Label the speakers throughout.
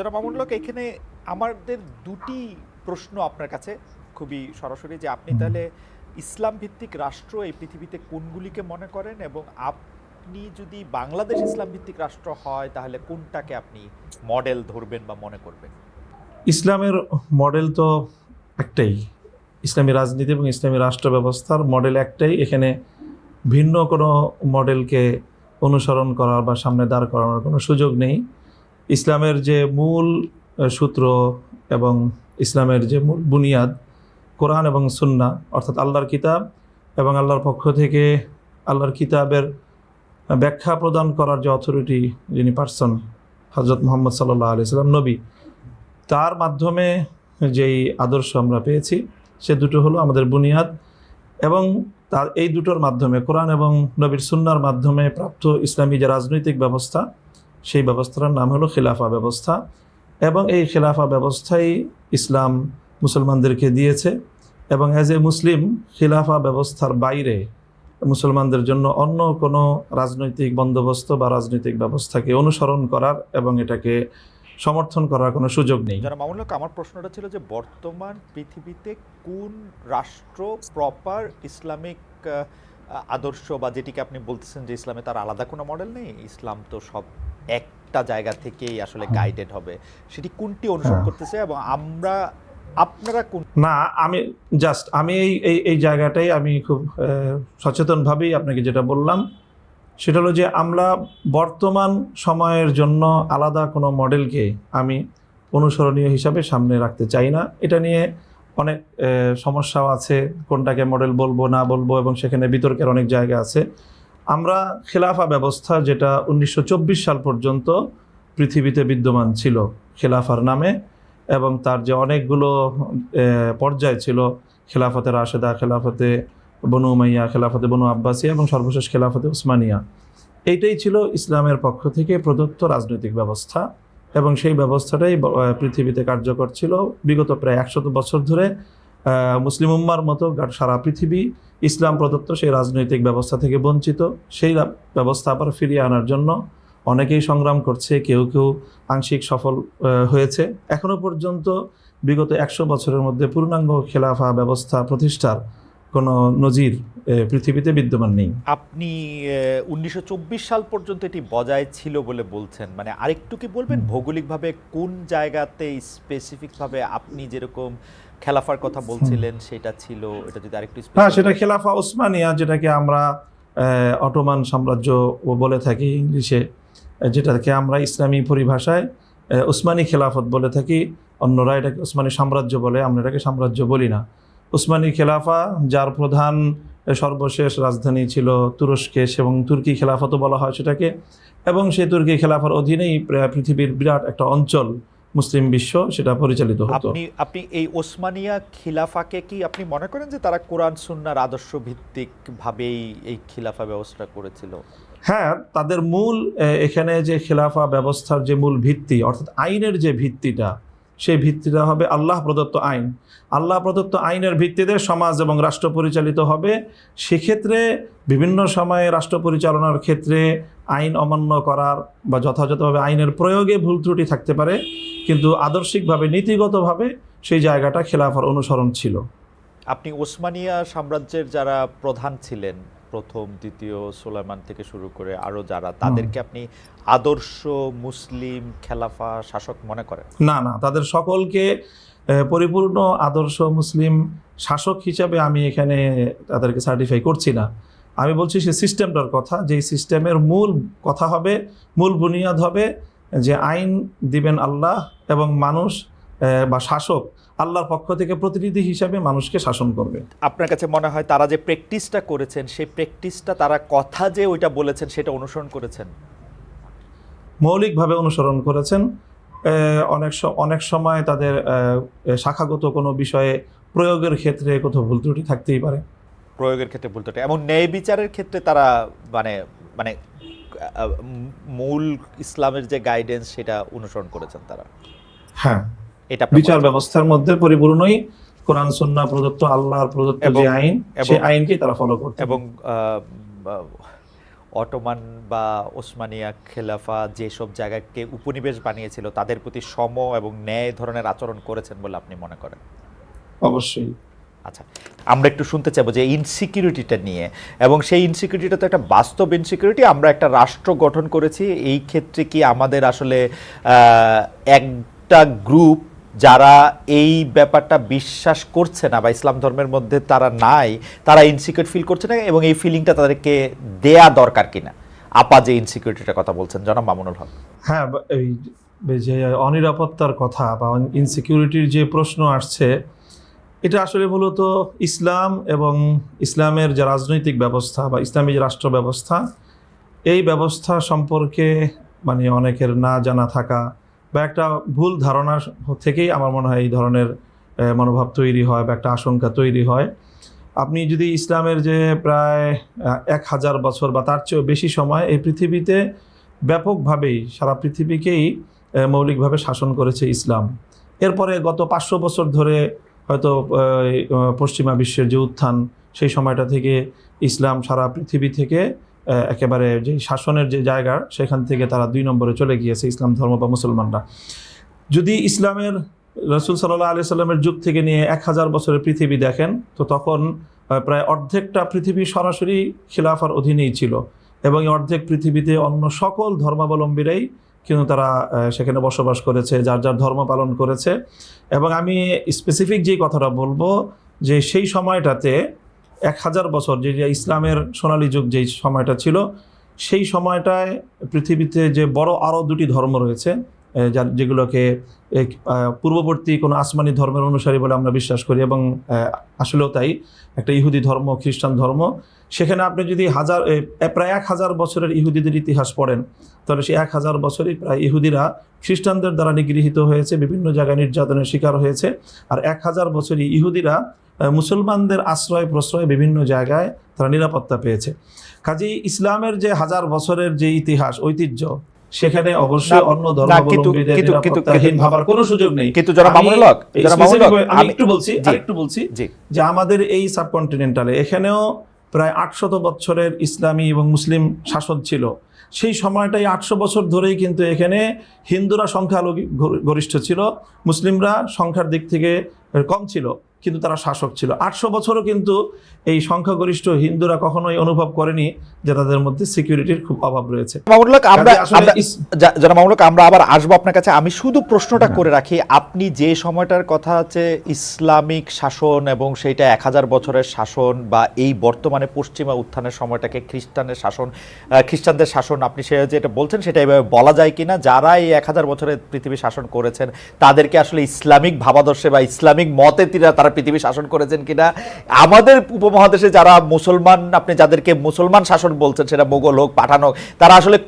Speaker 1: যারা মামুনুল হক এখানে আমাদের দুটি প্রশ্ন আপনার কাছে। খুবই সরাসরি যে আপনি তাহলে ইসলাম ভিত্তিক রাষ্ট্র এই পৃথিবীতে কোনগুলিকে মনে করেন এবং আপনি যদি বাংলাদেশ ইসলাম ভিত্তিক রাষ্ট্র হয় তাহলে কোনটাকে আপনি মডেল ধরবেন বা মনে করবেন?
Speaker 2: ইসলামের মডেল তো একটাই। ইসলামী রাজনীতি এবং ইসলামী রাষ্ট্র ব্যবস্থার মডেল একটাই। এখানে ভিন্ন কোনো মডেলকে অনুসরণ করার বা সামনে দাঁড় করানোর কোনো সুযোগ নেই। ইসলামের যে মূল সূত্র এবং ইসলামের যে মূল বুনিয়াদ, কোরআন এবং সুন্না, অর্থাৎ আল্লাহর কিতাব এবং আল্লাহর পক্ষ থেকে আল্লাহর কিতাবের ব্যাখ্যা প্রদান করার যে অথরিটি যিনি পার্সন হজরত মোহাম্মদ সাল্লাহ আলি সাল্লাম, নবী, তার মাধ্যমে যেই আদর্শ আমরা পেয়েছি, সে দুটো হলো আমাদের বুনিয়াদ এবং তার, এই দুটোর মাধ্যমে, কোরআন এবং নবীর সুন্নার মাধ্যমে প্রাপ্ত ইসলামী যে রাজনৈতিক ব্যবস্থা সেই ব্যবস্থার নাম হলো খিলাফা ব্যবস্থা এবং এই খিলাফা ব্যবস্থাই ইসলাম মুসলমানদেরকে দিয়েছে এবং অ্যাজ এ মুসলিম খিলাফা ব্যবস্থার বাইরে মুসলমানদের জন্য অন্য কোনো রাজনৈতিক বন্দোবস্ত বা রাজনৈতিক ব্যবস্থাকে অনুসরণ করার এবং এটাকে সমর্থন করার কোনো সুযোগ নেই।
Speaker 1: আমার প্রশ্নটা ছিল যে বর্তমান পৃথিবীতে কোন রাষ্ট্র প্রপার ইসলামিক আদর্শ বা যেটিকে আপনি বলতেছেন যে ইসলামে তার আলাদা কোনো মডেল নেই? ইসলাম তো সব একটা জায়গা থেকেই আসলে গাইডেড হবে। সেটি কোনটি অনুসরণ
Speaker 2: হ্যাঁ।
Speaker 1: করতেছে এবং আমরা আপনারা কোন
Speaker 2: না আমি জাস্ট আমি এই এই এই জায়গাটাই আমি খুব সচেতনভাবেই আপনাকে যেটা বললাম। সেটা হলো যে আমরা বর্তমান সময়ের জন্য আলাদা কোনো মডেলকে আমি অনুসরণীয় হিসাবে সামনে রাখতে চাই না। এটা নিয়ে অনেক সমস্যাও আছে কোনটাকে মডেল বলব না বলব এবং সেখানে বিতর্কের অনেক জায়গা আছে। আমরা খেলাফা ব্যবস্থা যেটা উনিশশো চব্বিশ সাল পর্যন্ত পৃথিবীতে বিদ্যমান ছিল, খেলাফার নামে, এবং তার যে অনেকগুলো পর্যায় ছিল, খেলাফতে রাশেদা, খেলাফতে বনু উমাইয়া, খেলাফতে বনু আব্বাসিয়া, এবং সর্বশেষ খেলাফতে উসমানিয়া। এইটাই ছিল ইসলামের পক্ষ থেকে প্রদত্ত রাজনৈতিক ব্যবস্থা, এবং সেই ব্যবস্থাটাই পৃথিবীতে কার্যকর ছিল। বিগত প্রায় একশত বছর ধরে মুসলিম উম্মার মতো সারা পৃথিবী ইসলাম প্রদত্ত সেই রাজনৈতিক ব্যবস্থা থেকে বঞ্চিত, সেই ব্যবস্থা আবার ফিরিয়ে আনার জন্য অনেকেই সংগ্রাম করছে, কেউ কেউ আংশিক সফল হয়েছে। এখনও পর্যন্ত বিগত একশো বছরের মধ্যে পূর্ণাঙ্গ খেলাফা ব্যবস্থা প্রতিষ্ঠার কোনো নজির পৃথিবীতে বিদ্যমান নেই।
Speaker 1: আপনি উনিশশো চব্বিশ সাল পর্যন্ত এটি বজায় ছিল বলে বলছেন। মানে আরেকটু কি বলবেন? ভৌগোলিকভাবে কোন জায়গাতে স্পেসিফিকভাবে আপনি যেরকম খেলাফার কথা বলছিলেন সেটা ছিল? এটা যদি আরেকটু
Speaker 2: হ্যাঁ সেটা খেলাফা ওসমানিয়া যেটাকে আমরা অটোমান সাম্রাজ্য বলে থাকি ইংলিশে যেটাকে আমরা ইসলামী পরিভাষায় ওসমানী খেলাফত বলে থাকি। অন্যরা এটাকে উসমানী সাম্রাজ্য বলে আমরা এটাকে সাম্রাজ্য বলি না। উসমানী খেলাফা যার প্রধান সর্বশেষ রাজধানী ছিল তুরস্কেশ এবং তুর্কি খেলাফতও বলা হয় সেটাকে। এবং সেই তুর্কি খেলাফার অধীনেই পৃথিবীর বিরাট একটা অঞ্চল মুসলিম বিশ্ব সেটা পরিচালিত হতো।
Speaker 1: আপনি আপনি এই ওসমানিয়া খিলাফাকে কি আপনি মনে করেন যে তারা কোরআন সুন্নার আদর্শ ভিত্তিক ভাবেই এই খিলাফা ব্যবস্থা করেছিল?
Speaker 2: হ্যাঁ তাদের মূল এখানে যে খিলাফা ব্যবস্থার যে মূল ভিত্তি অর্থাৎ আইনের যে ভিত্তিটা সেই ভিত্তিটা হবে আল্লাহ প্রদত্ত আইন। আল্লাহ প্রদত্ত আইনের ভিত্তিতে সমাজ এবং রাষ্ট্র পরিচালিত হবে। সেক্ষেত্রে বিভিন্ন সময়ে রাষ্ট্র পরিচালনার ক্ষেত্রে আইন অমান্য করার বা যথাযথভাবে আইনের প্রয়োগে ভুল ত্রুটি থাকতে পারে। কিন্তু আদর্শিকভাবে, নীতিগতভাবে সেই জায়গাটা খেলাফার অনুসরণ ছিল।
Speaker 1: আপনি ওসমানিয়া সাম্রাজ্যের যারা প্রধান ছিলেন প্রথম দ্বিতীয় সোলাইমান থেকে শুরু করে আরও যারা তাদেরকে আপনি আদর্শ মুসলিম খেলাফা শাসক মনে করেন?
Speaker 2: না না তাদের সকলকে পরিপূর্ণ আদর্শ মুসলিম শাসক হিসাবে আমি এখানে তাদেরকে সার্টিফাই করছি না। আমি বলছি সে সিস্টেমটার কথা যে সিস্টেমের মূল কথা হবে মূল বুনিয়াদ হবে যে আইন দিবেন আল্লাহ এবং মানুষ বা শাসক আল্লাহর পক্ষ থেকে প্রতিনিধি হিসাবে মানুষকে শাসন করবে।
Speaker 1: আপনার কাছে মনে হয় তারা যে প্র্যাকটিসটা করেছেন সেই প্র্যাকটিসটা তারা কথা যে ওইটা বলেছেন সেটা অনুসরণ করেছেন?
Speaker 2: মৌলিকভাবে অনুসরণ করেছেন। অনেক অনেক সময় তাদের শাখাগত কোনো বিষয়ে প্রয়োগের ক্ষেত্রে কোথাও ভুল ত্রুটি থাকতেই পারে।
Speaker 1: প্রয়োগের ক্ষেত্রে বলতে এবং ন্যায় বিচারের ক্ষেত্রে তারা মানে মানে মূল ইসলামের যে গাইডেন্স সেটা অনুসরণ করেছেন তারা।
Speaker 2: হ্যাঁ।
Speaker 1: এটা
Speaker 2: বিচার ব্যবস্থার মধ্যে পরিপূর্ণই কোরআন সন্না প্রদত্ত আল্লাহর প্রদত্ত যে আইন সেই আইনকেই তারা ফলো করতে
Speaker 1: এবং অটোমান বা ওসমানিয়া খেলাফা যেসব জায়গাকে উপনিবেশ বানিয়েছিল তাদের প্রতি সম এবং ন্যায় ধরনের আচরণ করেছেন বলে আপনি মনে করেন?
Speaker 2: অবশ্যই।
Speaker 1: আচ্ছা আমরা একটু শুনতে চাইব যে ইনসিকিউরিটিটা নিয়ে। এবং সেই ইনসিকিউরিটিটা তো একটা বাস্তব ইনসিকিউরিটি আমরা একটা রাষ্ট্র গঠন করেছি এই ক্ষেত্রে কি আমাদের আসলে একটা গ্রুপ যারা এই ব্যাপারটা বিশ্বাস করছে না বা ইসলাম ধর্মের মধ্যে তারা নাই, তারা ইনসিকিউর ফিল করছে না এবং এই ফিলিংটা তাদেরকে দেয়া দরকার কিনা? আপা যে ইনসিকিউরিটিটার কথা বলছেন, জনাব মামুনুল হক।
Speaker 2: হ্যাঁ এই যে অনিরাপত্তার কথা বা ইনসিকিউরিটির যে প্রশ্ন আসছে, এটা আসলে মূলত ইসলাম এবং ইসলামের যে রাজনৈতিক ব্যবস্থা বা ইসলামী রাষ্ট্র ব্যবস্থা এই ব্যবস্থা সম্পর্কে মানে অনেকের না জানা থাকা বা একটা ভুল ধারণা থেকেই আমার মনে হয় এই ধরনের মনোভাব তৈরি হয় বা একটা আশঙ্কা তৈরি হয়। আপনি যদি ইসলামের যে প্রায় এক হাজার বছর বা তার চেয়েও বেশি সময় এই পৃথিবীতে ব্যাপকভাবেই, সারা পৃথিবীকেই মৌলিকভাবে শাসন করেছে ইসলাম। এরপরে গত পাঁচশো বছর ধরে হয়তো পশ্চিমা বিশ্বের যে উত্থান, সেই সময়টা থেকে ইসলাম সারা পৃথিবী থেকে একেবারে যে শাসনের যে জায়গা, সেখান থেকে তারা দুই নম্বরে চলে গিয়েছে ইসলাম ধর্ম বা মুসলমানরা। যদি ইসলামের রসুল সাল্লাহ আলি সাল্লামের যুগ থেকে নিয়ে এক হাজার বছরের পৃথিবী দেখেন, তো তখন প্রায় অর্ধেকটা পৃথিবী সরাসরি খিলাফার অধীনেই ছিল এবং এই অর্ধেক পৃথিবীতে অন্য সকল ধর্মাবলম্বীরাই কিন্তু তারা সেখানে বসবাস করেছে, যার যার ধর্ম পালন করেছে। এবং আমি স্পেসিফিক যে কথাটা বলব, যে সেই সময়টাতে এক হাজার বছর যে যে ইসলামের সোনালী যুগ যেই সময়টা ছিল, সেই সময়টায় পৃথিবীতে যে বড় আরও দুটি ধর্ম রয়েছে যার যেগুলোকে পূর্ববর্তী কোনো আসমানি ধর্মের অনুসারী বলে আমরা বিশ্বাস করি এবং আসলেও তাই, একটা ইহুদি ধর্ম, খ্রিস্টান ধর্ম। সেখানে আপনি যদি হাজার প্রায় এক হাজার বছরের ইহুদিদের ইতিহাস পড়েন, তাহলে সেই এক হাজার বছরই প্রায় ইহুদিরা খ্রিস্টানদের দ্বারা নিগৃহীত হয়েছে, বিভিন্ন জায়গায় নির্যাতনের শিকার হয়েছে। আর এক হাজার বছরই ইহুদিরা মুসলমানদের আশ্রয় প্রশ্রয় বিভিন্ন জায়গায় তারা নিরাপত্তা পেয়েছে। কাজেই ইসলামের যে হাজার বছরের যে ইতিহাস ঐতিহ্য সেখানে অবশ্যই অন্য ধর্মাবলম্বীদের ভাবার কোনো সুযোগ নেই।
Speaker 1: কিন্তু
Speaker 2: আমি একটু বলছি
Speaker 1: জি।
Speaker 2: একটু বলছি যে আমাদের এই সাবকন্টিনেন্টালে এখানেও প্রায় আটশত বছরের ইসলামী এবং মুসলিম শাসন ছিল। সেই সময়টাই আটশো বছর ধরেই কিন্তু এখানে হিন্দুরা সংখ্যালঘু গরিষ্ঠ ছিল মুসলিমরা সংখ্যার দিক থেকে কম ছিল। কিন্তু তারা শাসক ছিল। আটশো বছরও কিন্তু এই সংখ্যাগরিষ্ঠ হিন্দুরা কখনোই অনুভব করেনি যে তাদের মধ্যে সিকিউরিটির খুব অভাব রয়েছে।
Speaker 1: মামুনুল আমরা আবার আসব আপনার কাছে। আমি শুধু প্রশ্নটা করে রাখি আপনি যে সময়টার কথা আছে ইসলামিক শাসন এবং সেইটা এক হাজার বছরের শাসন বা এই বর্তমানে পশ্চিমা উত্থানের সময়টাকে খ্রিস্টানের শাসন খ্রিস্টানদের শাসন আপনি সে যেটা বলছেন সেটা এভাবে বলা যায় কিনা? যারা এই এক হাজার বছরের পৃথিবী শাসন করেছেন তাদেরকে আসলে ইসলামিক ভাবাদর্শে বা ইসলামিক মতে তিরা তারা পৃথিবী শাসন করেছেন কিনা? আমাদের উপমহাদেশে যারা মুসলমান আপনি যাদেরকে মুসলমান শাসন বলছেন সেটা মোগল হোক পাঠান হোক তারা আসলে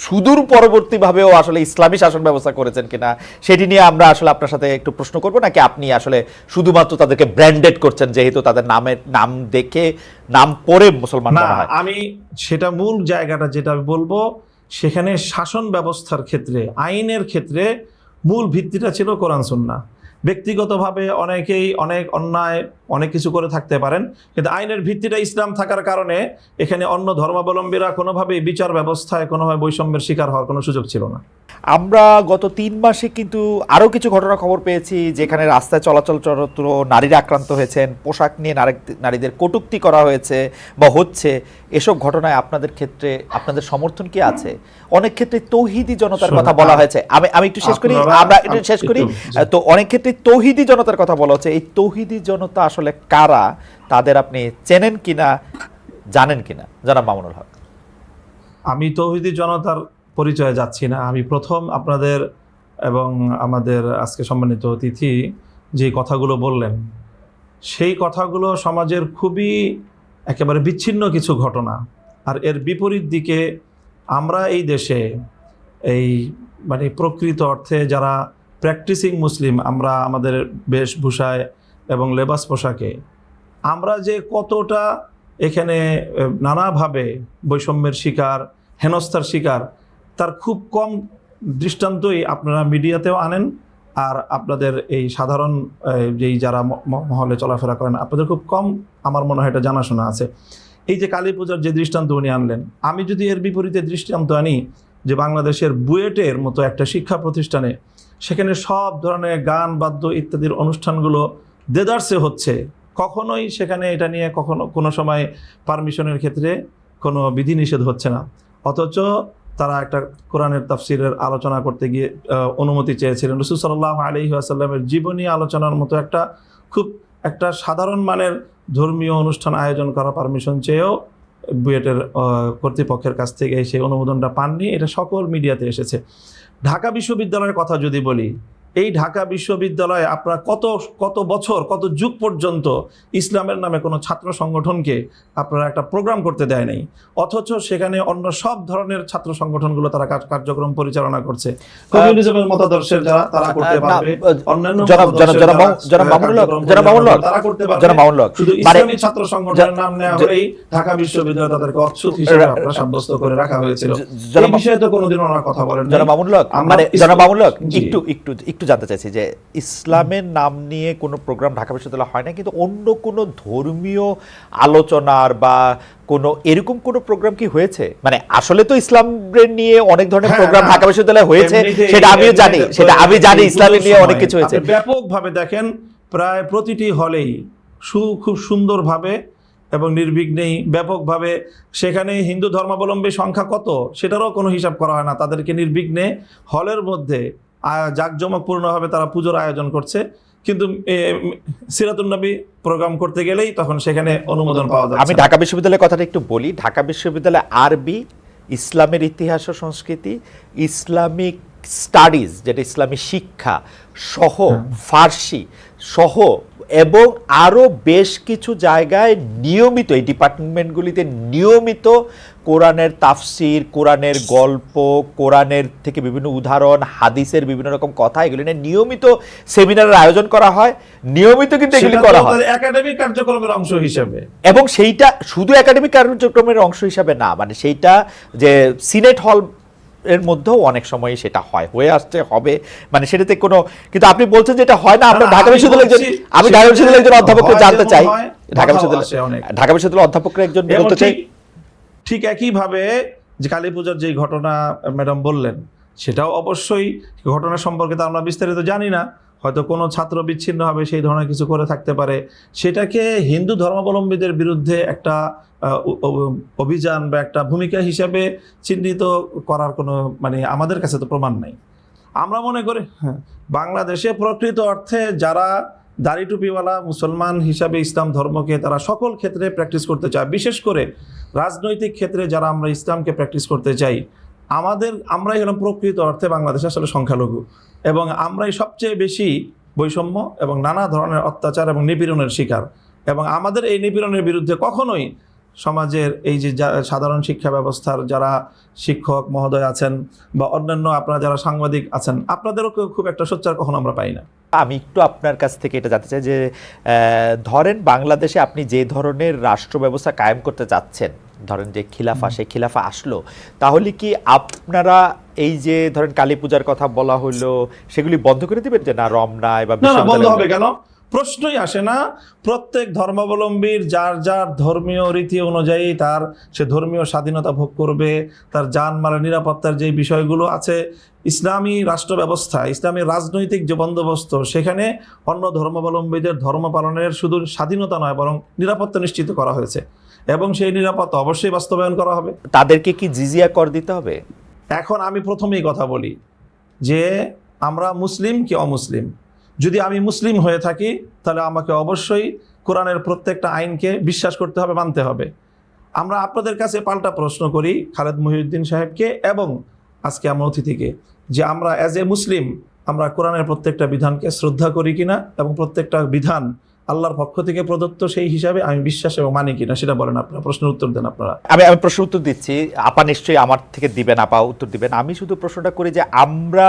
Speaker 1: সুদূর পরবর্তীভাবেও আসলে ইসলামী শাসন ব্যবস্থা করেছেন কিনা সেটি নিয়ে আমরা আসলে আপনার সাথে একটু প্রশ্ন করব নাকি আপনি আসলে শুধুমাত্র তাদেরকে ব্র্যান্ডেড করছেন যেহেতু তাদের নামের নাম দেখে নাম পড়ে মুসলমান
Speaker 2: না আমি সেটা মূল জায়গাটা যেটা আমি বলব সেখানে শাসন ব্যবস্থার ক্ষেত্রে আইনের ক্ষেত্রে মূল ভিত্তিটা ছিল কোরআন সুন্না ব্যক্তিগতভাবে অনেকেই অনেক অন্যায় অনেক কিছু করে থাকতে পারেন। কিন্তু আইনের ভিত্তিটা ইসলাম থাকার কারণে এখানে অন্য ধর্মাবলম্বীরা কোনোভাবেই বিচার ব্যবস্থায় কোনোভাবে বৈষম্যের শিকার হওয়ার কোনো সুযোগ ছিল না।
Speaker 1: আমরা গত তিন মাসে কিন্তু আরও কিছু ঘটনা খবর পেয়েছি যেখানে রাস্তায় চলাচল চরত্র নারীরা আক্রান্ত হয়েছেন পোশাক নিয়ে নারী- নারীদের কটুক্তি করা হয়েছে বা হচ্ছে। এসব ঘটনায় আপনাদের ক্ষেত্রে আপনাদের সমর্থন কি আছে? অনেক ক্ষেত্রে তৌহিদি জনতার কথা বলা হয়েছে। আমি আমি একটু শেষ করি আমরা একটু শেষ করি। তো অনেক ক্ষেত্রে তৌহিদি জনতার কথা বলা হচ্ছে। এই তৌহিদি জনতা আসলে কারা? তাদের আপনি চেনেন কিনা? জানেন কিনা? জানাব মামুনুল হক।
Speaker 2: আমি তৌহিদি জনতার পরিচয়ে যাচ্ছি না। আমি প্রথম আপনাদের এবং আমাদের আজকে সম্মানিত অতিথি যে কথাগুলো বললেন, সেই কথাগুলো সমাজের খুবই একেবারে বিচ্ছিন্ন কিছু ঘটনা। আর এর বিপরীত দিকে আমরা এই দেশে, এই মানে প্রকৃত অর্থে যারা প্র্যাকটিসিং মুসলিম আমরা আমাদের বেশভূষায় এবং লেবাস পোশাকে, আমরা যে কতটা এখানে নানাভাবে বৈষম্যের শিকার, হেনস্থার শিকার, তার খুব কম দৃষ্টান্তই আপনারা মিডিয়াতেও আনেন আর আপনাদের এই সাধারণ যেই যারা মহলে চলাফেরা করেন, আপনাদের খুব কম আমার মনে হয় এটা জানাশোনা আছে। এই যে কালী পূজার যে দৃষ্টান্ত উনি আনলেন, আমি যদি এর বিপরীতে দৃষ্টান্ত আনি যে বাংলাদেশের বুয়েটের মতো একটা শিক্ষা প্রতিষ্ঠানে সেখানে সব ধরনের গান, বাদ্য ইত্যাদির অনুষ্ঠানগুলো দেদারসে হচ্ছে। কখনোই সেখানে এটা নিয়ে কখনো কোনো সময় পারমিশনের ক্ষেত্রে কোনো বিধিনিষেধ হচ্ছে না। অথচ তারা একটা কোরআনের তাফসিরের আলোচনা করতে গিয়ে অনুমতি চেয়েছিলেন। রসুল সাল্লাহ আলহি আসাল্লামের জীবনী আলোচনার মতো একটা খুব একটা সাধারণ মানের ধর্মীয় অনুষ্ঠান আয়োজন করা পারমিশন চেয়েও বুয়েটের কর্তৃপক্ষের কাছ থেকে সেই অনুমোদনটা পাননি। এটা সকল মিডিয়াতে এসেছে। ঢাকা বিশ্ববিদ্যালয়ের কথা যদি বলি এই ঢাকা বিশ্ববিদ্যালয়ে আপনারা কত কত বছর কত যুগ পর্যন্ত ইসলামের নামে কোনো ছাত্র সংগঠনকে আপনারা একটা প্রোগ্রাম করতে দেয় নাই? অথচ সেখানে অন্য সব ধরনের ছাত্র সংগঠনগুলো তারা কার্যক্রম পরিচালনা করছে। কমিউনিজমের মতাদর্শের যারা তারা করতে পারবে অন্যান্য যারা, তারা করতে পারবে। শুধু ইসলামী ছাত্র সংগঠনের নাম নেওয়া হলেই ঢাকা বিশ্ববিদ্যালয় তাদেরকে অচ্ছুত হিসেবে আপনারা সাব্যস্ত করে রাখা হয়েছিল। এই বিষয়ে তো কোনোদিন ওনারা কথা বলেন আমরা
Speaker 1: মানে হক,
Speaker 2: জি।
Speaker 1: একটু একটু একটু জানতে চাইছি যে ইসলামের নাম নিয়ে কোনো প্রোগ্রাম ঢাকা বিশ্ববিদ্যালয়ে হয় না কিন্তু অন্য কোনো ধর্মীয় আলোচনার বা কোনো এরকম কোনো প্রোগ্রাম কি হয়েছে? মানে আসলে তো ইসলামের নিয়ে অনেক ধরনের
Speaker 2: হ্যাঁ,
Speaker 1: প্রোগ্রাম
Speaker 2: হ্যাঁ।
Speaker 1: ঢাকা বিশ্ববিদ্যালয়ে হয়েছে সেটা আমিও জানি সেটা আমি জানি ইসলামের নিয়ে অনেক কিছু হয়েছে।
Speaker 2: ব্যাপকভাবে দেখেন প্রায় প্রতিটি হলেই সু খুব সুন্দরভাবে এবং নির্বিঘ্নেই ব্যাপকভাবে সেখানে হিন্দু ধর্মাবলম্বী সংখ্যা কত সেটারও কোনো হিসাব করা হয় না। তাদেরকে নির্বিঘ্নে হলের মধ্যে জাঁকজমকপূর্ণভাবে তারা পুজোর আয়োজন করছে। কিন্তু সিরাতুন্নবী প্রোগ্রাম করতে গেলেই তখন সেখানে অনুমোদন পাওয়া যাচ্ছে
Speaker 1: আমি ঢাকা বিশ্ববিদ্যালয়ের কথাটা একটু বলি। ঢাকা বিশ্ববিদ্যালয়ে আরবি ইসলামের ইতিহাস ও সংস্কৃতি ইসলামিক স্টাডিজ যেটা ইসলামী শিক্ষা সহ ফার্সি সহ এবং আরও বেশ কিছু জায়গায় নিয়মিত এই ডিপার্টমেন্টগুলিতে নিয়মিত কোরআনের তাফসির কোরআনের গল্প কোরআনের থেকে বিভিন্ন উদাহরণ হাদিসের বিভিন্ন রকম কথা এগুলি নিয়ে নিয়মিত সেমিনারের আয়োজন করা হয়। নিয়মিত কিন্তু এগুলি করা হয়।
Speaker 2: একাডেমিক কার্যক্রমের অংশ হিসেবে।
Speaker 1: এবং সেইটা শুধু একাডেমিক কার্যক্রমের অংশ হিসাবে না মানে সেইটা যে সিনেট হল এর মধ্যেও অনেক সময় সেটা হয় হয়ে আসছে হবে। মানে সেটাতে কোনো কিন্তু আপনি বলছেন যে এটা হয় না
Speaker 2: না,
Speaker 1: ঢাকা বিশ্ববিদ্যালয়ের একজন আমি ঢাকা বিশ্ববিদ্যালয়ের একজন অধ্যাপককে জানতে চাই। ঢাকা বিশ্ববিদ্যালয় ঢাকা বিশ্ববিদ্যালয়ের অধ্যাপকের একজন বলতে চাই
Speaker 2: ঠিক একইভাবে যে কালী পূজার যে ঘটনা ম্যাডাম বললেন সেটাও অবশ্যই ঘটনা সম্পর্কে তো আমরা বিস্তারিত জানি না। হয়তো কোনো ছাত্র বিচ্ছিন্ন হবে সেই ধরনের কিছু করে থাকতে পারে। সেটাকে হিন্দু ধর্মাবলম্বীদের বিরুদ্ধে একটা অভিযান বা একটা ভূমিকা হিসাবে চিহ্নিত করার কোনো মানে আমাদের কাছে তো প্রমাণ নাই। আমরা মনে করি হ্যাঁ, বাংলাদেশে প্রকৃত অর্থে যারা দাড়ি টুপিওয়ালা মুসলমান হিসাবে ইসলাম ধর্মকে তারা সকল ক্ষেত্রে প্র্যাকটিস করতে চায়। বিশেষ করে রাজনৈতিক ক্ষেত্রে যারা আমরা ইসলামকে প্র্যাকটিস করতে চাই, আমাদের, আমরাই হলাম প্রকৃত অর্থে বাংলাদেশ আসলে সংখ্যালঘু এবং আমরাই সবচেয়ে বেশি বৈষম্য এবং নানা ধরনের অত্যাচার এবং নিপীড়নের শিকার এবং আমাদের এই নিপীড়নের বিরুদ্ধে কখনোই সমাজের এই যে সাধারণ শিক্ষা ব্যবস্থার যারা শিক্ষক মহোদয় আছেন বা অন্যান্য আপনারা যারা সাংবাদিক আছেন আপনাদেরও খুব একটা সোচ্চার কখনো আমরা পাই না।
Speaker 1: আমি একটু আপনার কাছ থেকে এটা জানতে চাই যে ধরেন বাংলাদেশে আপনি যে ধরনের রাষ্ট্র ব্যবস্থা কায়েম করতে চাচ্ছেন ধরেন যে খিলাফা সেই খিলাফা আসলো তাহলে কি আপনারা এই যে ধরেন কালী পূজার কথা বলা হলো সেগুলি বন্ধ করে দিবেন যে না রমনায় বা
Speaker 2: বন্ধ হবে কেন? প্রশ্নই আসে না। প্রত্যেক ধর্মাবলম্বীর যার যার ধর্মীয় রীতি অনুযায়ী তার সে ধর্মীয় স্বাধীনতা ভোগ করবে তার জানমালের নিরাপত্তার যে বিষয়গুলো আছে ইসলামী রাষ্ট্র ব্যবস্থা ইসলামী রাজনৈতিক যে বন্দোবস্ত সেখানে অন্য ধর্মাবলম্বীদের ধর্ম পালনের শুধু স্বাধীনতা নয় বরং নিরাপত্তা নিশ্চিত করা হয়েছে। এবং সেই নিরাপত্তা অবশ্যই বাস্তবায়ন করা হবে।
Speaker 1: তাদেরকে কি জিজিয়া কর দিতে হবে?
Speaker 2: এখন আমি প্রথমেই কথা বলি যে আমরা মুসলিম কি অমুসলিম? যদি আমি মুসলিম হয়ে থাকি, তাহলে আমাকে অবশ্যই কোরআনের প্রত্যেকটা আইনকে বিশ্বাস করতে হবে, মানতে হবে। আমরা আপনাদের কাছে পাল্টা প্রশ্ন করি, খালেদ মহিউদ্দিন সাহেবকে এবং আজকে আমার অতিথিকে, যে আমরা অ্যাজ এ মুসলিম, আমরা কোরআনের প্রত্যেকটা বিধানকে শ্রদ্ধা করি কিনা এবং প্রত্যেকটা বিধান আল্লাহর পক্ষ থেকে প্রদত্ত সেই হিসাবে আমি বিশ্বাস এবং মানি কিনা, সেটা বলেন আপনারা, প্রশ্নের উত্তর দেন আপনারা।
Speaker 1: আমি আমি প্রশ্ন উত্তর দিচ্ছি, আপা নিশ্চয়ই আমার থেকে দিবেন, আপা উত্তর দিবেন। আমি শুধু প্রশ্নটা করি যে আমরা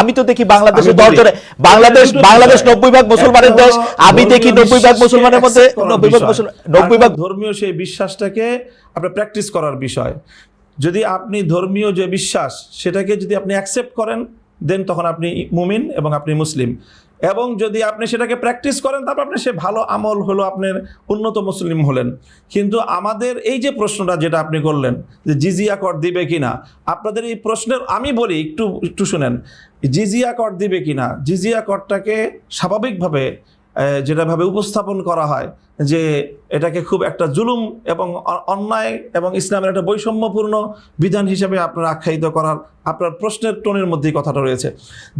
Speaker 1: আমি তো দেখি বাংলাদেশে
Speaker 2: আমি বলি,
Speaker 1: দশ জনে বাংলাদেশ বাংলাদেশ নব্বই ভাগ মুসলমানের দেশ আমি দেখি নব্বই ভাগ মুসলমানের মধ্যে নব্বই ভাগ নব্বই ভাগ
Speaker 2: ধর্মীয় সেই বিশ্বাসটাকে আপনার প্র্যাকটিস করার বিষয়। যদি আপনি ধর্মীয় যে বিশ্বাস সেটাকে যদি আপনি অ্যাকসেপ্ট করেন দেন তখন আপনি মুমিন এবং আপনি মুসলিম। এবং যদি আপনি সেটাকে প্র্যাকটিস করেন, তারপর আপনি সে ভালো আমল হলো আপনার উন্নত মুসলিম হলেন। কিন্তু আমাদের এই যে প্রশ্নটা যেটা আপনি করলেন, যে জিজিয়া কর দিবে কি না আপনাদের এই প্রশ্নের আমি বলি, একটু একটু শুনেন। জিজিয়া কর দিবে কি না জিজিয়া করটাকে স্বাভাবিকভাবে যেটাভাবে উপস্থাপন করা হয়, যে এটাকে খুব একটা জুলুম এবং অন্যায় এবং ইসলামের একটা বৈষম্যপূর্ণ বিধান হিসেবে আপনার আখ্যায়িত করার আপনার প্রশ্নের টোনের মধ্যেই কথাটা রয়েছে।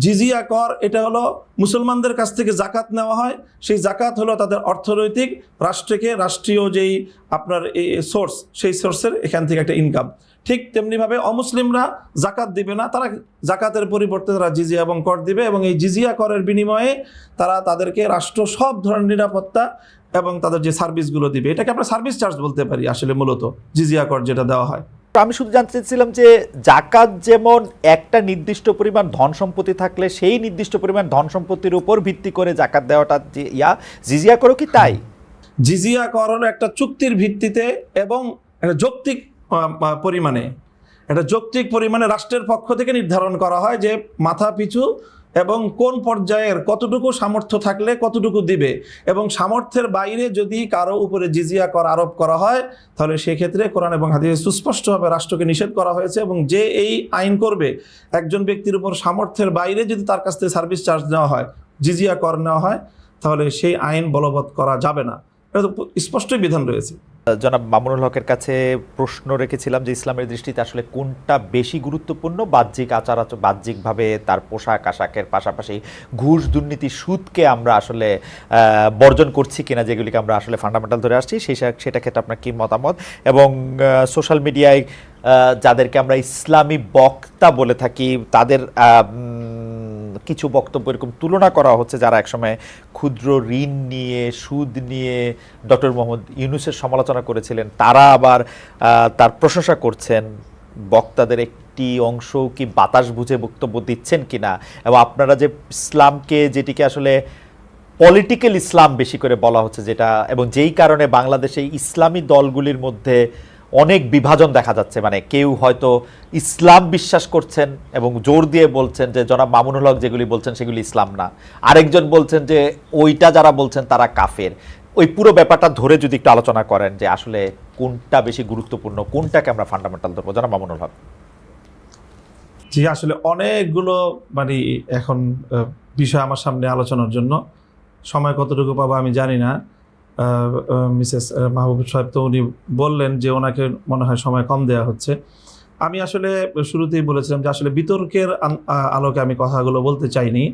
Speaker 2: জিজিয়া কর, এটা হলো মুসলমানদের কাছ থেকে জাকাত নেওয়া হয়, সেই জাকাত হলো তাদের অর্থনৈতিক, রাষ্ট্রকে, রাষ্ট্রীয় যেই আপনার এই সোর্স সেই সোর্সের এখান থেকে একটা ইনকাম ঠিক তেমনিভাবে অমুসলিমরা জাকাত দিবে না তারা জাকাতের পরিবর্তে তারা জিজিয়া এবং কর দিবে এবং এই জিজিয়া করের বিনিময়ে তারা তাদেরকে রাষ্ট্র সব ধরনের নিরাপত্তা এবং তাদের যে সার্ভিসগুলো দিবে এটাকে আমরা সার্ভিস চার্জ বলতে পারি আসলে মূলত জিজিয়া কর যেটা দেওয়া হয়।
Speaker 1: আমি শুধু জানতে চাইছিলাম যে জাকাত যেমন একটা নির্দিষ্ট পরিমাণ ধন সম্পত্তি থাকলে সেই নির্দিষ্ট পরিমাণ ধন সম্পত্তির উপর ভিত্তি করে জাকাত দেওয়াটা ইয়া জিজিয়া করো কি তাই?
Speaker 2: জিজিয়া কর একটা চুক্তির ভিত্তিতে এবং একটা যৌক্তিক পরিমাণে। এটা যৌক্তিক পরিমাণে রাষ্ট্রের পক্ষ থেকে নির্ধারণ করা হয় যে মাথা পিছু এবং কোন পর্যায়ের কতটুকু সামর্থ্য থাকলে কতটুকু দিবে। এবং সামর্থ্যের বাইরে যদি কারও উপরে জিজিয়া কর আরোপ করা হয়, তাহলে সেক্ষেত্রে কোরআন এবং হাদিসে সুস্পষ্টভাবে রাষ্ট্রকে নিষেধ করা হয়েছে এবং যে এই আইন করবে, একজন ব্যক্তির উপর সামর্থ্যের বাইরে যদি তার কাছ থেকে সার্ভিস চার্জ নেওয়া হয়, জিজিয়া কর নেওয়া হয়, তাহলে সেই আইন বলবৎ করা যাবে না। এটা তো স্পষ্টই বিধান রয়েছে।
Speaker 1: জনাব মামুনুল হকের কাছে প্রশ্ন রেখেছিলাম যে ইসলামের দৃষ্টিতে আসলে কোনটা বেশি গুরুত্বপূর্ণ? বাহ্যিক আচার আচর বাহ্যিকভাবে তার পোশাক, আশাকের পাশাপাশি ঘুষ, দুর্নীতি, সুদকে আমরা আসলে বর্জন করছি কিনা যেগুলিকে আমরা আসলে ফান্ডামেন্টাল ধরে আসছি, সেই সেটা ক্ষেত্রে আপনার কী মতামত? এবং সোশ্যাল মিডিয়ায় যাদেরকে আমরা ইসলামী বক্তা বলে থাকি, তাদের কিছু বক্তব্য এরকম তুলনা করা হচ্ছে যারা একসময় ক্ষুদ্র ঋণ নিয়ে, সুদ নিয়ে, ডক্টর মোহাম্মদ ইউনুসের সমালোচনা করেছিলেন, তারা আবার তার প্রশংসা করছেন। বক্তাদের একটি অংশ কি বাতাস বুঝে বক্তব্য দিচ্ছেন কিনা? এবং আপনারা যে ইসলামকে, যেটিকে আসলে পলিটিক্যাল ইসলাম বেশি করে বলা হচ্ছে, যেটা, এবং যেই কারণে বাংলাদেশে ইসলামী দলগুলির মধ্যে অনেক বিভাজন দেখা যাচ্ছে। মানে কেউ হয়তো ইসলাম বিশ্বাস করছেন এবং জোর দিয়ে বলছেন যে, জনাব মামুনুল হক যেগুলি বলছেন সেগুলি ইসলাম না। আরেকজন বলছেন যে, ওইটা যারা বলছেন তারা কাফের। ওই পুরো ব্যাপারটা ধরে যদি একটু আলোচনা করেন যে, আসলে কোনটা বেশি গুরুত্বপূর্ণ, কোনটাকে আমরা ফান্ডামেন্টাল ধরবো? জনাব মামুনুল হক।
Speaker 2: জি, আসলে অনেকগুলো মানে এখন বিষয় আমার সামনে আলোচনার জন্য। সময় কতটুকু পাবো আমি জানি না। মিসেস মাহবুব সাহেব তো উনি বললেন যে ওনাকে মনে হয় সময় কম দেওয়া হচ্ছে। আমি আসলে শুরুতেই বলেছিলাম যে আসলে বিতর্কের আলোকে আমি কথাগুলো বলতে চাইনি।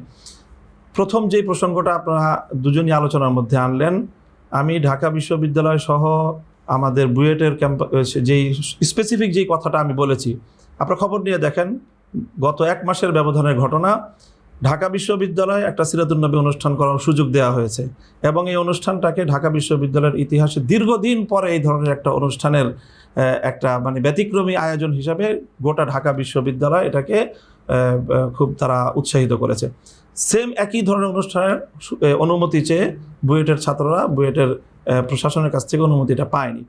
Speaker 2: প্রথম যেই প্রসঙ্গটা আপনারা দুজনই আলোচনার মধ্যে আনলেন, আমি ঢাকা বিশ্ববিদ্যালয় সহ আমাদের বুয়েটের ক্যাম্প, যেই স্পেসিফিক যেই কথাটা আমি বলেছি, আপনারা খবর নিয়ে দেখেন, গত এক মাসের ব্যবধানের ঘটনা ঢাকা বিশ্ববিদ্যালয়ে একটা সিরাতুন্নবী অনুষ্ঠান করার সুযোগ দেওয়া হয়েছে এবং এই অনুষ্ঠানটাকে ঢাকা বিশ্ববিদ্যালয়ের ইতিহাসে দীর্ঘদিন পরে এই ধরনের একটা অনুষ্ঠানের একটা মানে ব্যতিক্রমী আয়োজন হিসাবে গোটা ঢাকা বিশ্ববিদ্যালয় এটাকে খুব তারা উৎসাহিত করেছে। সেম একই ধরনের অনুষ্ঠানের অনুমতি চেয়ে বুয়েটের ছাত্ররা বুয়েটের প্রশাসনের কাছ থেকে অনুমতিটা পায়নি।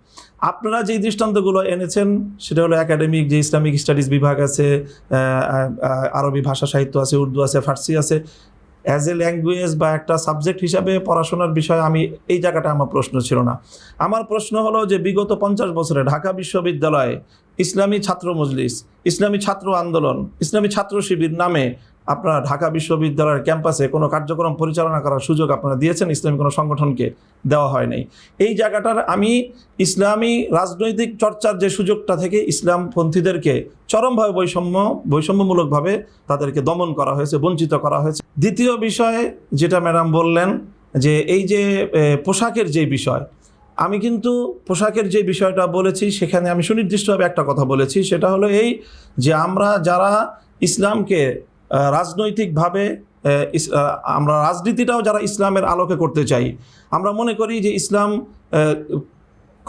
Speaker 2: আপনারা যেই দৃষ্টান্তগুলো এনেছেন, সেটা হলো একাডেমিক যে ইসলামিক স্টাডিজ বিভাগ আছে আরবি ভাষা সাহিত্য আছে, উর্দু আছে, ফার্সি আছে অ্যাজ এ ল্যাঙ্গুয়েজ বা একটা সাবজেক্ট হিসাবে পড়াশোনার বিষয়ে আমি এই জায়গাটা আমার প্রশ্ন ছিল না। আমার প্রশ্ন হলো যে বিগত পঞ্চাশ বছরে ঢাকা বিশ্ববিদ্যালয়ে ইসলামী ছাত্র মজলিস, ইসলামী ছাত্র আন্দোলন, ইসলামী ছাত্র শিবির নামে আপনারা ঢাকা বিশ্ববিদ্যালয়ের ক্যাম্পাসে কোনো কার্যক্রম পরিচালনা করার সুযোগ আপনারা দিয়েছেন, ইসলামী কোনো সংগঠনকে দেওয়া হয় নাই। এই জায়গাটার আমি ইসলামী রাজনৈতিক চর্চার যে সুযোগটা থেকে ইসলামপন্থীদেরকে চরমভাবে বৈষম্য, বৈষম্যমূলকভাবে তাদেরকে দমন করা হয়েছে, বঞ্চিত করা হয়েছে। দ্বিতীয় বিষয়ে যেটা ম্যাডাম বললেন যে এই যে পোশাকের যে বিষয়, আমি কিন্তু পোশাকের যে বিষয়টা বলেছি সেখানে আমি সুনির্দিষ্টভাবে একটা কথা বলেছি, সেটা হলো এই যে আমরা যারা ইসলামকে রাজনৈতিকভাবে আমরা রাজনীতিটাও যারা ইসলামের আলোকে করতে চাই আমরা মনে করি যে ইসলাম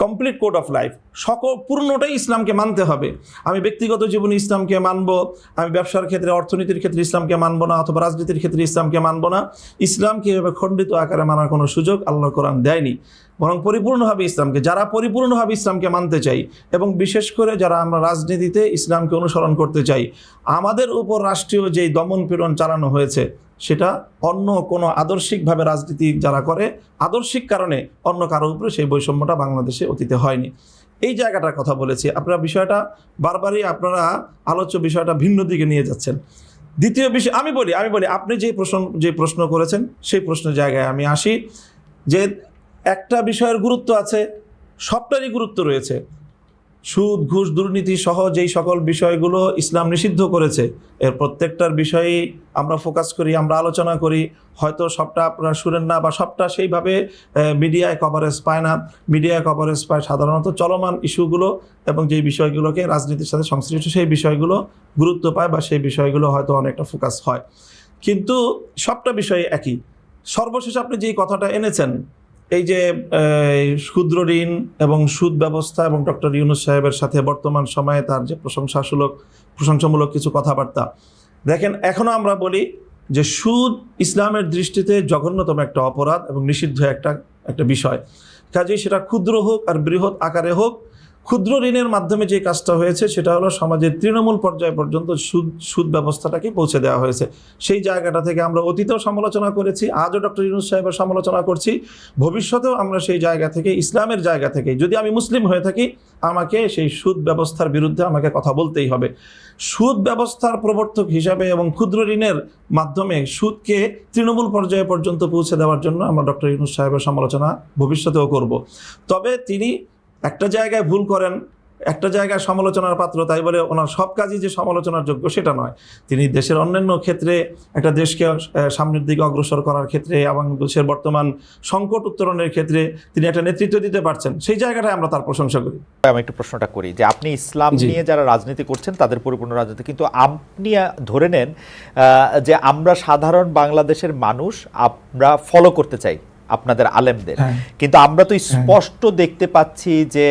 Speaker 2: কমপ্লিট কোড অফ লাইফ সকল পূর্ণটাই ইসলামকে মানতে হবে। আমি ব্যক্তিগত জীবনে ইসলামকে মানব, আমি ব্যবসার ক্ষেত্রে, অর্থনীতির ক্ষেত্রে ইসলামকে মানব না, অথবা রাজনীতির ক্ষেত্রে ইসলামকে মানব না। ইসলামকে এভাবে খণ্ডিত আকারে মানার কোনো সুযোগ আল্লাহ কোরআন দেয়নি। বরং পরিপূর্ণভাবে ইসলামকে, যারা পরিপূর্ণভাবে ইসলামকে মানতে চাই, এবং বিশেষ করে যারা আমরা রাজনীতিতে ইসলামকে অনুসরণ করতে চাই, আমাদের উপর রাষ্ট্রীয় যেই দমন পীড়ন চালানো হয়েছে সেটা অন্য কোনো আদর্শিকভাবে রাজনীতি যারা করে, আদর্শিক কারণে অন্য কারও উপরে সেই বৈষম্যটা বাংলাদেশে অতীতে হয়নি। এই জায়গাটার কথা বলেছি। আপনারা বিষয়টা বারবারই আপনারা আলোচ্য বিষয়টা ভিন্ন দিকে নিয়ে যাচ্ছেন। দ্বিতীয় বিষয়, আমি বলি আমি বলি, আপনি যে প্রশ্ন যে প্রশ্ন করেছেন, সেই প্রশ্নের জায়গায় আমি আসি যে একটা বিষয়ের গুরুত্ব আছে, সবটারই গুরুত্ব রয়েছে। সুদ, ঘুষ, দুর্নীতি সহ যেই সকল বিষয়গুলো ইসলাম নিষিদ্ধ করেছে, এর প্রত্যেকটার বিষয়েই আমরা ফোকাস করি, আমরা আলোচনা করি। হয়তো সবটা আপনারা শুনেন না বা সবটা সেইভাবে মিডিয়ায় কভারেজ পায় না। মিডিয়ায় কভারেজ পায় সাধারণত চলমান ইস্যুগুলো এবং যেই বিষয়গুলোকে রাজনীতির সাথে সংশ্লিষ্ট সেই বিষয়গুলো গুরুত্ব পায় বা সেই বিষয়গুলো হয়তো অনেকটা ফোকাস হয়। কিন্তু সবটা বিষয় একই। সর্বশেষ আপনি যেই কথাটা এনেছেন এই যে ক্ষুদ্র ঋণ এবং সুদ ব্যবস্থা এবং ডক্টর ইউনুস সাহেবের সাথে বর্তমান সময়ে তার যে প্রশংসাসূলক প্রশংসামূলক কিছু কথাবার্তা। দেখেন এখনও আমরা বলি যে সুদ ইসলামের দৃষ্টিতে জঘন্যতম একটা অপরাধ এবং নিষিদ্ধ একটা একটা বিষয়। কাজেই সেটা ক্ষুদ্র হোক আর বৃহৎ আকারে হোক ক্ষুদ্র ঋণের মাধ্যমে যে কাজটা হয়েছে, সেটা হলো সমাজের তৃণমূল পর্যায় পর্যন্ত সুদ সুদ ব্যবস্থাটাকে পৌঁছে দেওয়া হয়েছে। সেই জায়গাটা থেকে আমরা অতীতেও সমালোচনা করেছি, আজও ডক্টর ইউনুস সাহেবের সমালোচনা করছি। ভবিষ্যতেও আমরা সেই জায়গা থেকে, ইসলামের জায়গা থেকে, যদি আমি মুসলিম হয়ে থাকি, আমাকে সেই সুদ ব্যবস্থার বিরুদ্ধে আমাকে কথা বলতেই হবে। সুদ ব্যবস্থার প্রবর্তক হিসাবে এবং ক্ষুদ্র ঋণের মাধ্যমে সুদকে তৃণমূল পর্যায়ে পর্যন্ত পৌঁছে দেওয়ার জন্য আমরা ডক্টর ইউনুস সাহেবের সমালোচনা ভবিষ্যতেও করব। তবে তিনি একটা জায়গায় ভুল করেন একটা জায়গায় সমালোচনার পাত্র তাই বলে ওনার সব কাজই যে সমালোচনার যোগ্য সেটা নয়। তিনি দেশের অন্যান্য ক্ষেত্রে একটা দেশকে সামনের দিকে অগ্রসর করার ক্ষেত্রে এবং দেশের বর্তমান সংকট উত্তরণের ক্ষেত্রে তিনি একটা নেতৃত্ব দিতে পারছেন সেই জায়গাটায় আমরা তার প্রশংসা করি।
Speaker 1: আমি একটু প্রশ্নটা করি যে আপনি ইসলাম নিয়ে যারা রাজনীতি করছেন তাদের পরিপূর্ণ রাজনীতি কিন্তু আপনি ধরে নেন যে আমরা সাধারণ বাংলাদেশের মানুষ আমরা ফলো করতে চাই। আপনাদের আলেমদের
Speaker 2: হ্যাঁ।
Speaker 1: কিন্তু আমরা তো স্পষ্ট দেখতে পাচ্ছি যে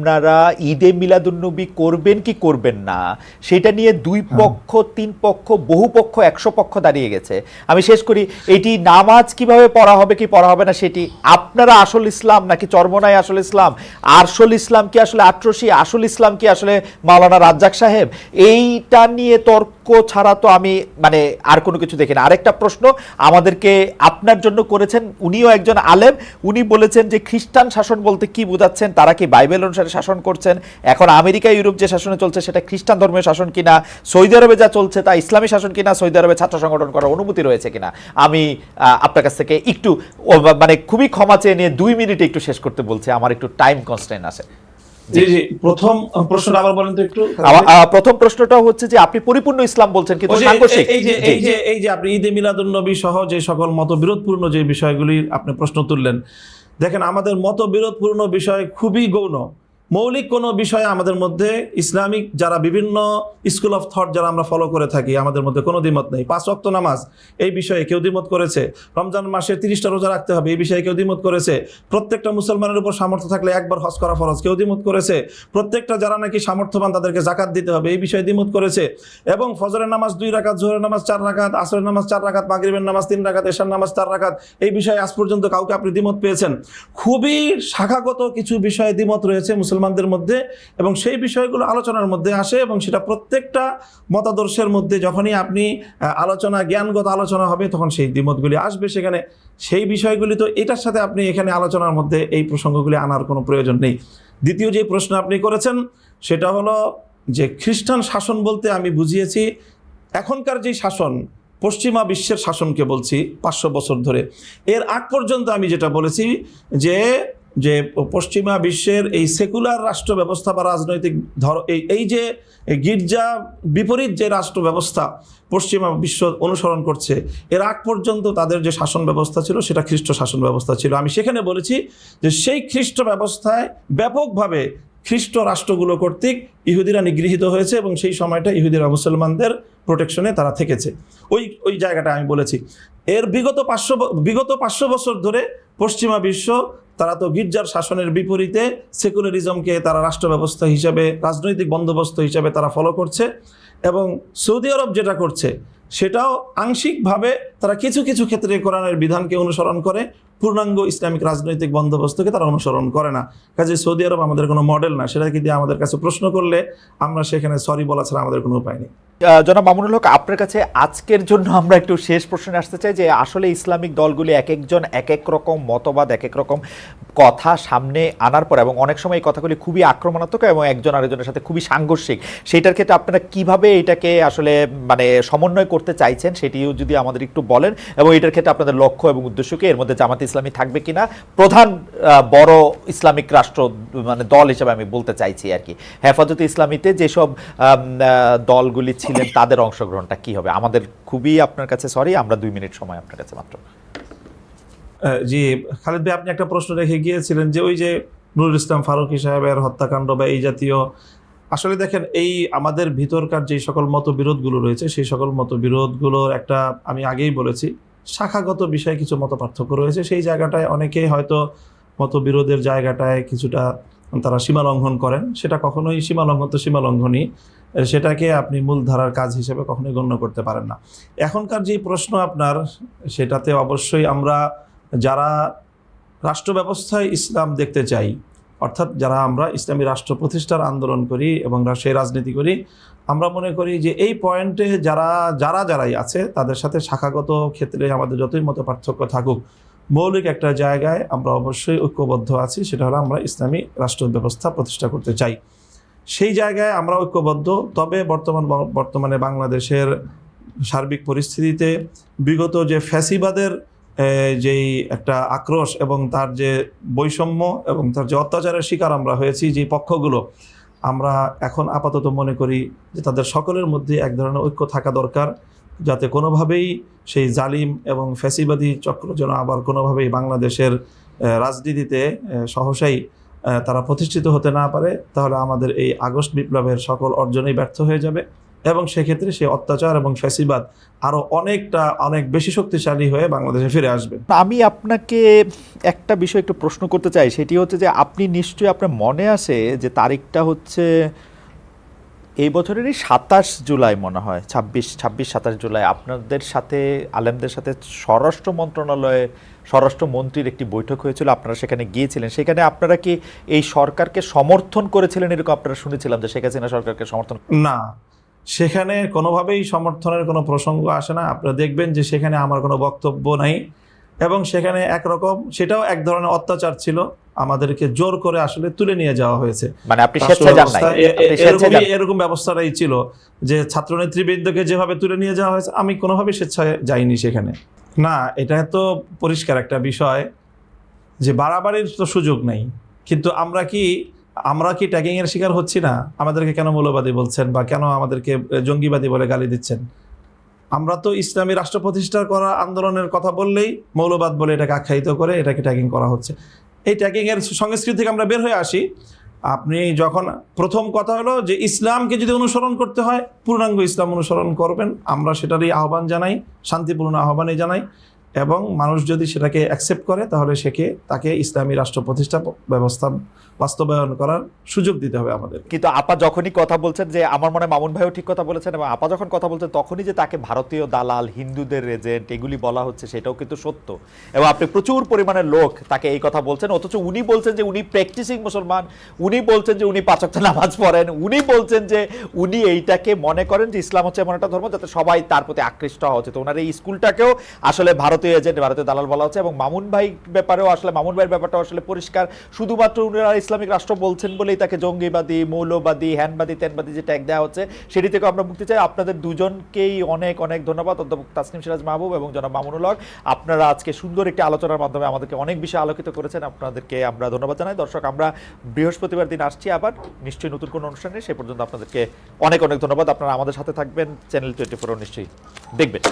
Speaker 1: আপনারা ঈদে মিলাদুন্নবী করবেন কি করবেন না সেটা নিয়ে দুই পক্ষ তিন পক্ষ বহু পক্ষ একশো পক্ষ দাঁড়িয়ে গেছে। আমি শেষ করি এটি নামাজ কীভাবে পড়া হবে কি পড়া হবে না সেটি আপনারা আসল ইসলাম নাকি চর্মনাই আসল ইসলাম? আরশল ইসলাম কি আসলে আট্রসি? আসল ইসলাম কি আসলে মাওলানা রাজ্জাক সাহেব? এইটা নিয়ে তর্ক ছাড়া তো আমি মানে আর কোনো কিছু দেখি না। আরেকটা প্রশ্ন আমাদেরকে আপনার জন্য করেছেন উনিও একজন আলেম উনি বলেছেন যে খ্রিস্টান শাসন বলতে কি বোঝাচ্ছেন তারা কি বাইবেল অনুসারে শাসন করছেন। এখন আমেরিকা ইউরোপ যে শাসনে চলছে সেটা খ্রিস্টান ধর্মের শাসন কিনা সৌদি আরবে যা চলছে তা ইসলামী শাসন কিনা সৌদি আরবে ছাত্র সংগঠন করার অনুমতি রয়েছে কিনা আমি আপনার কাছ থেকে একটু মানে খুবই ক্ষমা চেয়ে নিয়ে দুই মিনিটে একটু শেষ করতে বলছি। আমার একটু টাইম কনস্ট্যান্ট আছে।
Speaker 2: জি জি প্রথম প্রশ্নটা আবার বলেন তো একটু।
Speaker 1: প্রথম প্রশ্নটা হচ্ছে যে আপনি পরিপূর্ণ ইসলাম বলছেন কিন্তু
Speaker 2: এই যে এই যে এই যে আপনি ঈদে মিলাদুল নবী সহ যে সকল মতবিরোধপূর্ণ যে বিষয়গুলি আপনি প্রশ্ন তুললেন দেখেন আমাদের মতবিরোধপূর্ণ বিষয় খুবই গৌণ। মৌলিক কোনো বিষয়ে আমাদের মধ্যে ইসলামিক যারা বিভিন্ন স্কুল অফ থট যারা আমরা ফলো করে থাকি, আমাদের মধ্যে কোনো দ্বিমত নেই। পাঁচ ওয়াক্ত নামাজ, এই বিষয়ে কেউ দ্বিমত করেছে? রমজান মাসে তিরিশটা রোজা রাখতে হবে, এই বিষয়ে কেউ দ্বিমত করেছে? প্রত্যেকটা মুসলমানের উপর সামর্থ্য থাকলে একবার হজ করা ফরজ, কেউ দ্বিমত করেছে? প্রত্যেকটা যারা নাকি সামর্থ্যবান তাদেরকে জাকাত দিতে হবে, এই বিষয়ে দ্বিমত করেছে? এবং ফজরের নামাজ দুই রাকাত, জোহরের নামাজ চার রাকাত, আসরের নামাজ চার রাকাত, মাগরিবের নামাজ তিন রাকাত, এশার নামাজ চার রাকাত, এই বিষয়ে আজ পর্যন্ত কাউকে আপনি দ্বিমত পেয়েছেন? খুবই শাখাগত কিছু বিষয়ে দ্বিমত রয়েছে মুসলমানদের মধ্যে এবং সেই বিষয়গুলো আলোচনার মধ্যে আসে এবং সেটা প্রত্যেকটা মতাদর্শের মধ্যে যখনই আপনি আলোচনা, জ্ঞানগত আলোচনা হবে তখন সেই দ্বিমতগুলি আসবে সেখানে। সেই বিষয়গুলি তো এটার সাথে আপনি এখানে আলোচনার মধ্যে এই প্রসঙ্গগুলি আনার কোনো প্রয়োজন নেই। দ্বিতীয় যে প্রশ্ন আপনি করেছেন, সেটা হলো যে খ্রিস্টান শাসন বলতে আমি বুঝিয়েছি, এখনকার যে শাসন, পশ্চিমা বিশ্বের শাসনকে বলছি পাঁচশো বছর ধরে, এর আগ পর্যন্ত আমি যেটা বলেছি যে যে পশ্চিমা বিশ্বের এই সেকুলার রাষ্ট্র ব্যবস্থা বা রাজনৈতিক ধর, এই এই যে গির্জা বিপরীত যে রাষ্ট্র ব্যবস্থা পশ্চিমা বিশ্ব অনুসরণ করছে, এর আগ পর্যন্ত তাদের যে শাসন ব্যবস্থা ছিল সেটা খ্রিস্ট শাসন ব্যবস্থা ছিল। আমি সেখানে বলেছি যে সেই খ্রিস্ট ব্যবস্থায় ব্যাপকভাবে খ্রিস্ট রাষ্ট্রগুলো কর্তৃক ইহুদিরা নিগৃহীত হয়েছে এবং সেই সময়টা ইহুদিরা মুসলমানদের প্রোটেকশনে তারা থেকেছে। ওই ওই জায়গাটা আমি বলেছি। এর বিগত পাঁচশো বিগত পাঁচশো বছর ধরে পশ্চিমা বিশ্ব তারা তো গির্জার শাসনের বিপরীতে সেকুলারিজমকে তারা রাষ্ট্র ব্যবস্থা হিসাবে, রাজনৈতিক বন্দোবস্ত হিসাবে তারা ফলো করছে এবং সৌদি আরব যেটা করছে, সেটাও আংশিকভাবে তারা কিছু কিছু ক্ষেত্রে কোরআনের বিধানকে অনুসরণ করে পূর্ণাঙ্গ ইসলামিক রাজনৈতিক বন্দোবস্তকে তারা অনুসরণ করে না। কাজে সৌদি আরব আমাদের কোনো মডেল না, সেটাকে দিয়ে আমাদের কাছে প্রশ্ন করলে আমরা সেখানে সরি বলা ছাড়া আমাদের কোনো উপায় নেই।
Speaker 1: জনাব মামুনুল হক, আপনার কাছে আজকের জন্য আমরা একটু শেষ প্রশ্নে আসতে চাই যে আসলে ইসলামিক দলগুলি এক একজন এক এক রকম মতবাদ এক এক রকম কথা সামনে আনার পর এবং অনেক সময় এই কথাগুলি খুবই আক্রমণাত্মক এবং একজন আরেকজনের সাথে খুবই সাংঘর্ষিক, সেটার ক্ষেত্রে আপনারা কীভাবে এটাকে আসলে মানে সমন্বয় করতে চাইছেন সেটিও যদি আমাদের একটু বলেন এবং এটার ক্ষেত্রে আপনাদের লক্ষ্য এবং উদ্দেশ্যকে এর মধ্যে জামাত ইসলামী থাকবে কিনা? প্রধান বড় ইসলামিক রাষ্ট্র মানে দল হিসেবে আমি বলতে চাইছি আর কি। হেফাজতে ইসলামীতে যেসব দলগুলি ছিলেন, তাদের অংশগ্রহণটা কি হবে? আমাদের খুবই আপনার কাছে সরি আমরা দুই মিনিট সময় আপনার কাছে মাত্র।
Speaker 2: জি, খালিদ ভাই, আপনি একটা প্রশ্ন রেখে গিয়েছিলেন যে ওই যে নুরুল ইসলাম ফারুকী সাহেবের হত্যাকাণ্ড বা এই জাতীয়, আসলে দেখেন, এই আমাদের ভিতরকার যে সকল মতবিরোধগুলো রয়েছে, সেই সকল মতবিরোধগুলোর একটা আমি আগেই বলেছি শাখাগত বিষয়ে কিছু মত পার্থক্য রয়েছে। সেই জায়গাটায় অনেকেই হয়তো মতবিরোধের জায়গাটায় কিছুটা তারা সীমা লঙ্ঘন করেন। সেটা কখনোই সীমা লঙ্ঘন তো সীমা লঙ্ঘনই। সেটাকে আপনি মূলধারার কাজ হিসেবে কখনোই গণ্য করতে পারেন না। এখনকার যে প্রশ্ন আপনার, সেটাতে অবশ্যই আমরা যারা রাষ্ট্র ব্যবস্থায় ইসলাম দেখতে চাই অর্থাৎ যারা আমরা ইসলামী রাষ্ট্র প্রতিষ্ঠার আন্দোলন করি এবং সেই রাজনীতি করি, আমরা মনে করি যে এই পয়েন্টে যারা যারা, যারাই আছে, তাদের সাথে শাখাগত ক্ষেত্রে আমাদের যতই মতো পার্থক্য থাকুক, মৌলিক একটা জায়গায় আমরা অবশ্যই ঐক্যবদ্ধ আছি, সেটা হলো আমরা ইসলামী রাষ্ট্র ব্যবস্থা প্রতিষ্ঠা করতে চাই। সেই জায়গায় আমরা ঐক্যবদ্ধ, তবে বর্তমান, বর্তমানে বাংলাদেশের সার্বিক পরিস্থিতিতে বিগত যে ফ্যাসিবাদের যেই একটা আক্রোশ এবং তার যে বৈষম্য এবং তার যে অত্যাচারের শিকার আমরা হয়েছি, যে পক্ষগুলো, আমরা এখন আপাতত মনে করি যে তাদের সকলের মধ্যে এক ধরনের ঐক্য থাকা দরকার, যাতে কোনোভাবেই সেই জালিম এবং ফ্যাসিবাদী চক্র যেন আবার কোনোভাবেই বাংলাদেশের রাজনীতিতে সহসাই তারা প্রতিষ্ঠিত হতে না পারে। তাহলে আমাদের এই আগস্ট বিপ্লবের সকল অর্জনেই ব্যর্থ হয়ে যাবে। এবং সেক্ষেত্রে সে অত্যাচার এবং ফ্যাসিবাদ আরও অনেকটা অনেক বেশি শক্তিশালী হয়ে বাংলাদেশে ফিরে আসবে।
Speaker 1: আমি আপনাকে একটা বিষয় একটু প্রশ্ন করতে চাই সেটি হচ্ছে যে আপনি নিশ্চয়ই আপনার মনে আছে যে তারিখটা হচ্ছে এই বছরেরই সাতাশ জুলাই মনে হয় ছাব্বিশ ছাব্বিশ সাতাশ জুলাই। আপনাদের সাথে আলেমদের সাথে স্বরাষ্ট্র মন্ত্রণালয়ে স্বরাষ্ট্রমন্ত্রীর একটি বৈঠক হয়েছিল আপনারা সেখানে গিয়েছিলেন। সেখানে আপনারা কি এই সরকারকে সমর্থন করেছিলেন এরকম? আপনারা শুনেছিলাম যে শেখ হাসিনা সরকারকে সমর্থন
Speaker 2: না সেখানে কোনোভাবেই সমর্থনের কোনো প্রসঙ্গ আসে না। আপনারা দেখবেন যে সেখানে আমার কোনো বক্তব্য নাই এবং সেখানে একরকম সেটাও এক ধরনের অত্যাচার ছিল। আমাদেরকে জোর করে আসলে তুলে নিয়ে যাওয়া হয়েছে।
Speaker 1: মানে আপনি
Speaker 2: এরকমই এরকম ব্যবস্থাটাই ছিল যে ছাত্র নেতৃবৃন্দকে যেভাবে তুলে নিয়ে যাওয়া হয়েছে আমি কোনোভাবে স্বেচ্ছায় যাইনি সেখানে। না এটা তো পরিষ্কার একটা বিষয় যে বাড়াবাড়ির তো সুযোগ নেই। কিন্তু আমরা কি আমরা কি ট্যাগিং এর শিকার হচ্ছি না? আমাদেরকে কেন মৌলবাদী বলছেন বা কেন আমাদেরকে জঙ্গিবাদী বলে গালি দিচ্ছেন? আমরা তো ইসলামী রাষ্ট্র প্রতিষ্ঠা করা আন্দোলনের কথা বললেই মৌলবাদ বলে এটাকে আখ্যায়িত করে এটাকে ট্যাগিং করা হচ্ছে। এই ট্যাগিং এর সংস্কৃতি থেকে আমরা বের হয়ে আসি। আপনি যখন প্রথম কথা হলো যে ইসলামকে যদি অনুসরণ করতে হয়, পূর্ণাঙ্গ ইসলাম অনুসরণ করবেন। আমরা সেটারই আহ্বান জানাই, শান্তিপূর্ণ আহ্বানই জানাই। এবং মানুষ যদি সেটাকে অ্যাকসেপ্ট করে, তাহলে সেকে তাকে ইসলামী রাষ্ট্র প্রতিষ্ঠা ব্যবস্থা বাস্তবায়ন করার সুযোগ দিতে হবে আমাদের
Speaker 1: কিন্তু আপা যখনই কথা বলছেন যে, আমার মনে মামুন ভাইও ঠিক কথা বলেছেন এবং আপা যখন কথা বলছেন, তখনই যে তাকে ভারতীয় দালাল, হিন্দুদের এজেন্ট এগুলি বলা হচ্ছে, সেটাও কিন্তু সত্য। এবং আপনি প্রচুর পরিমাণে লোক তাকে এই কথা বলছেন, অথচ উনি বলছেন যে, উনি প্র্যাকটিসিং মুসলমান, উনি বলছেন যে, উনি পাঁচক্ত নামাজ পড়েন, উনি বলছেন যে, উনি এইটাকে মনে করেন যে, ইসলাম হচ্ছে এমন একটা ধর্ম যাতে সবাই তার প্রতি আকৃষ্ট হওয়া উচিত। ওনার এই স্কুলটাকেও আসলে ভারতীয় এজেন্ট ভারতীয় দালাল বলা হচ্ছে। এবং মামুন ভাই ব্যাপারেও আসলে, মামুন ভাইয়ের ব্যাপারটা আসলে পরিষ্কার। শুধুমাত্র উনারা ইসলামিক রাষ্ট্র বলছেন বলেই তাকে জঙ্গিবাদী, মৌলবাদী হ্যানবাদী তেনবাদী যে ট্যাগ দেওয়া হচ্ছে, সেটি থেকে আমরা মুক্তি চাই। আপনাদের দুজনকেই অনেক অনেক ধন্যবাদ। অধ্যাপক তাসনিম সিরাজ মাহবুব এবং জনাব মামুনুল হক। আপনারা আজকে সুন্দর একটি আলোচনার মাধ্যমে আমাদেরকে অনেক বিষয়ে আলোকিত করেছেন। আপনাদেরকে আমরা ধন্যবাদ জানাই। দর্শক, আমরা বৃহস্পতিবার দিন আসছি আবার। নিশ্চয়ই নতুন কোনো অনুষ্ঠানে সে পর্যন্ত আপনাদেরকে অনেক অনেক ধন্যবাদ। আপনারা আমাদের সাথে থাকবেন। চ্যানেল টোয়েন্টি ফোর নিশ্চয়ই দেখবেন।